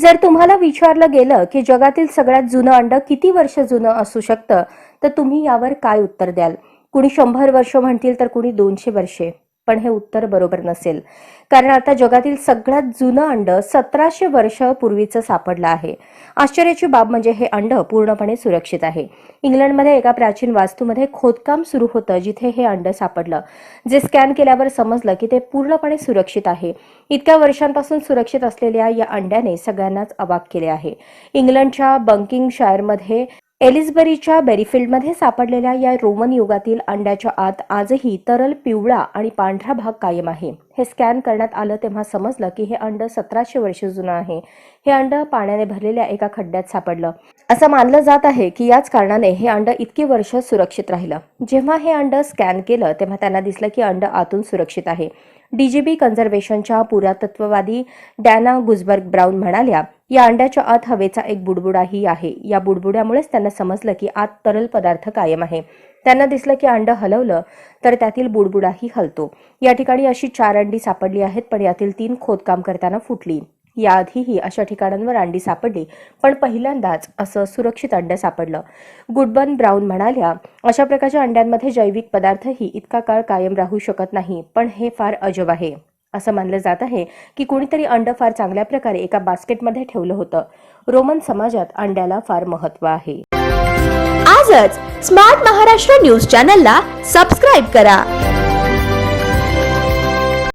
जर तुम्हाला विचारलं गेलं की जगातील सगळ्यात जुनं अंड किती वर्ष जुनं असू शकतं तर तुम्ही यावर काय उत्तर द्याल? कुणी शंभर वर्ष म्हणतील तर कुणी दोनशे वर्षे. पण हे उत्तर बरोबर नसेल. कारण आता जगातील सगळ्यात जुनं अंड सतराशे वर्ष पूर्वीचं सापडलं आहे. आश्चर्याची बाब म्हणजे हे अंड पूर्णपणे सुरक्षित आहे. इंग्लंडमध्ये एका प्राचीन वास्तूमध्ये खोदकाम सुरू होतं जिथे हे अंड सापडलं. जे स्कॅन केल्यावर समजलं की ते पूर्णपणे सुरक्षित आहे. इतक्या वर्षांपासून सुरक्षित असलेल्या या अंड्याने सगळ्यांनाच अवाक केले आहे. इंग्लंडच्या बंकिंगशायरमध्ये एलिसबरीच्या बेरीफिल्डमध्ये सापडलेल्या या रोमन युगातील अंड्याच्या आत आजही तरल पिवळा आणि पांढरा भाग कायम आहे. हे स्कॅन करण्यात आलं तेव्हा समजलं की हे अंड सतराशे वर्ष जुनं आहे. हे अंड पाण्याने भरलेल्या एका खड्ड्यात सापडलं. असं मानलं जात आहे की याच कारणाने हे अंड इतकी वर्ष सुरक्षित राहिलं. जेव्हा हे अंड स्कॅन केलं तेव्हा त्यांना दिसलं की अंड आतून सुरक्षित आहे. डीजीबी कन्झर्वेशनच्या पुरातत्ववादी डॅना गुजबर्ग ब्राऊन म्हणाल्या या अंड्याच्या आत हवेचा एक बुडबुडाही आहे. या बुडबुड्यामुळेच त्यांना समजलं की आत तरल पदार्थ कायम आहे. त्यांना दिसलं की अंड हलवलं तर त्यातील बुडबुडाही हलतो. या ठिकाणी अशी चार अंडी सापडली आहेत पण यातील तीन खोदकाम करताना फुटली. याआधीही अशा ठिकाणांवर अंडी सापडली पण पहिल्यांदाच असं सुरक्षित अंड सापडलं. गुडबन ब्राऊन म्हणाल्या अशा प्रकारच्या अंड्यांमध्ये जैविक पदार्थही इतका काळ कायम राहू शकत नाही पण हे फार अजब आहे. असं मानलं जात आहे की कुणीतरी अंड फार चांगल्या प्रकारे एका बास्केटमध्ये ठेवलं होतं. रोमन समाजात अंड्याला फार महत्त्व आहे. आजच स्मार्ट महाराष्ट्र न्यूज चॅनलला सबस्क्राईब करा.